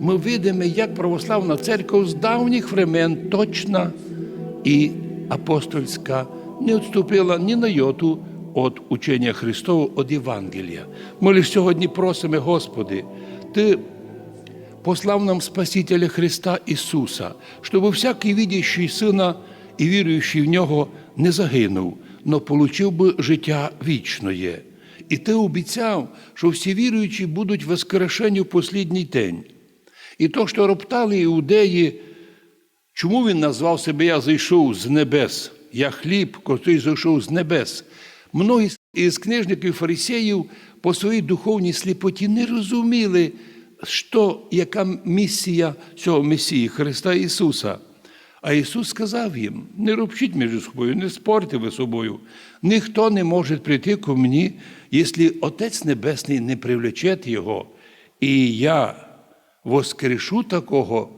Ми видимо, як православна церква з давніх времен точна і апостольська не відступила ні на йоту від учення Христового від Євангелія. Ми сьогодні просимо, Господи, Ти послав нам Спасителя Христа Ісуса, щоб всякий видящий Сина і віруючий в Нього не загинув, но получив би життя вічне. І ти обіцяв, що всі віруючі будуть воскрешені в послідній день. І то, що роптали іудеї, чому він назвав себе Я зайшов з небес, я хліб, котрий зайшов з небес. Многі із книжників фарисеїв по своїй духовній сліпоті не розуміли, що, яка місія цього Месії Христа Ісуса. А Ісус сказав їм: не ропчіть між собою, не спорте ви собою. Ніхто не може прийти ко мені, якщо Отець Небесний не привлече Його. І я воскрешу такого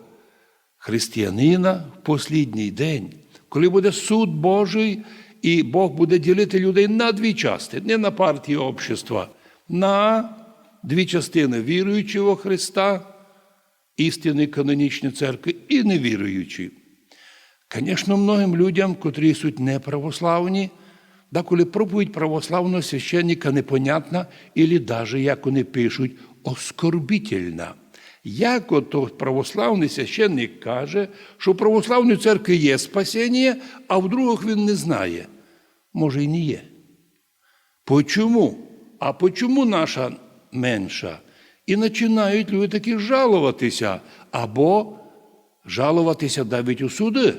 християнина в послідній день, коли буде суд Божий, і Бог буде ділити людей на дві частини, не на партії общества, на дві частини віруючого Христа, істинної канонічної церкви і невіруючі. Звісно, многим людям, котрі суть неправославні, деколи проповідь православного священника непонятна, і навіть, як вони пишуть, оскорбительна. Як ото православний священник каже, що в православній церкві є спасіння, а в других він не знає. Може, і не є. Почому? А почому наша менша? І починають люди такі жалуватися, або жалуватися навіть у суди.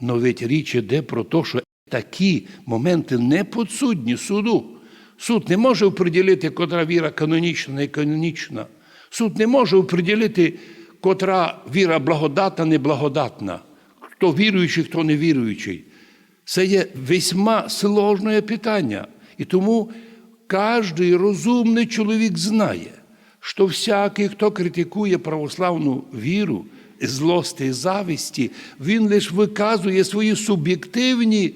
Но ведь річ іде про те, що такі моменти не підсудні суду. Суд не може оприділити, котра віра канонічна, не канонічна. Суд не може оприділити, котра віра благодатна, неблагодатна. Хто віруючий, хто не віруючий. Це є весьма сложне питання. І тому кожен розумний чоловік знає, що всякий, хто критикує православну віру, злості і зависті, він лише виказує свої суб'єктивні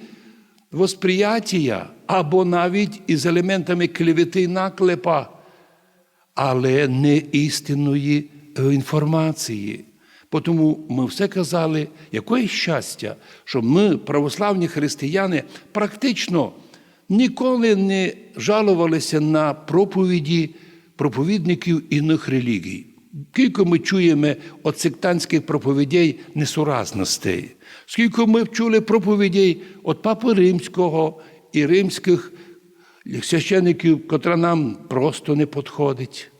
восприяття або навіть із елементами клевети і наклепа, але не істинної е, інформації. Тому ми все казали, якое щастя, що ми, православні християни, практично ніколи не жалувалися на проповіді проповідників інших релігій. Скільки ми чуємо від сектантських проповідей несуразностей, скільки ми чули проповідей від Папи Римського і римських священиків, котра нам просто не підходить.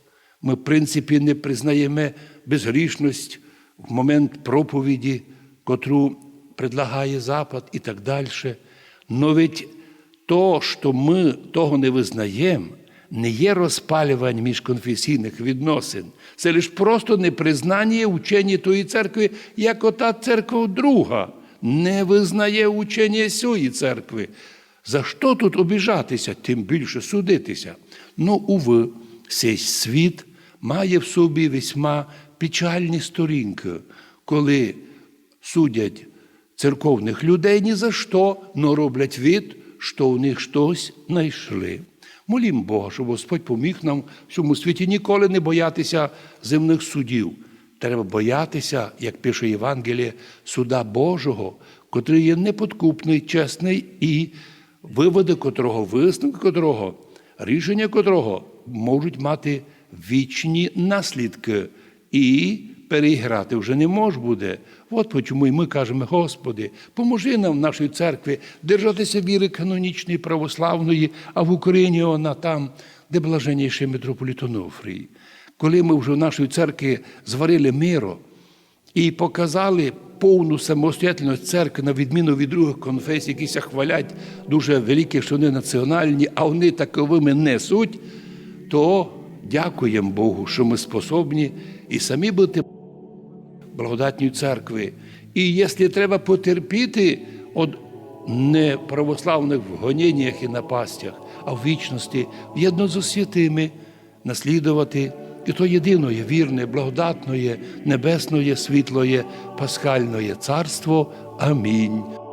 Ми, в принципі, не признаємо безгрішність в момент проповіді, котру предлагає Запад і так далі. Но ведь то, що ми того не визнаємо, не є розпалювання міжконфесійних відносин. Це лише просто непризнання учення тої церкви, як ота церква друга не визнає учення сьої церкви. За що тут обіжатися, тим більше судитися? Ну, уви, цей світ має в собі весьма печальні сторінки, коли судять церковних людей ні за що, но роблять від, що у них щось знайшли. Молім Бога, щоб Господь поміг нам в цьому світі ніколи не боятися земних судів. Треба боятися, як пише Євангеліє, суда Божого, котрий є неподкупний, чесний і виводи котрого, висновки котрого, рішення котрого можуть мати вічні наслідки і переіграти вже не мож буде. От чому і ми кажемо, Господи, поможи нам в нашій церкві держатися віри канонічної, православної, а в Україні вона там, де блаженніший митрополіт Онуфрій. Коли ми вже в нашій церкві зварили миро і показали повну самостоятельність церкви, на відміну від других конфесій, які ся хвалять дуже великі, що вони національні, а вони таковими не суть, то дякуємо Богу, що ми способні і самі бути благодатньої церкви. І якщо треба потерпіти від неправославних гоніннях і напастях, а в вічності в'єдно з святими наслідувати і то єдиної вірне, благодатної, небесноє, світлої, пасхальної царство. Амінь.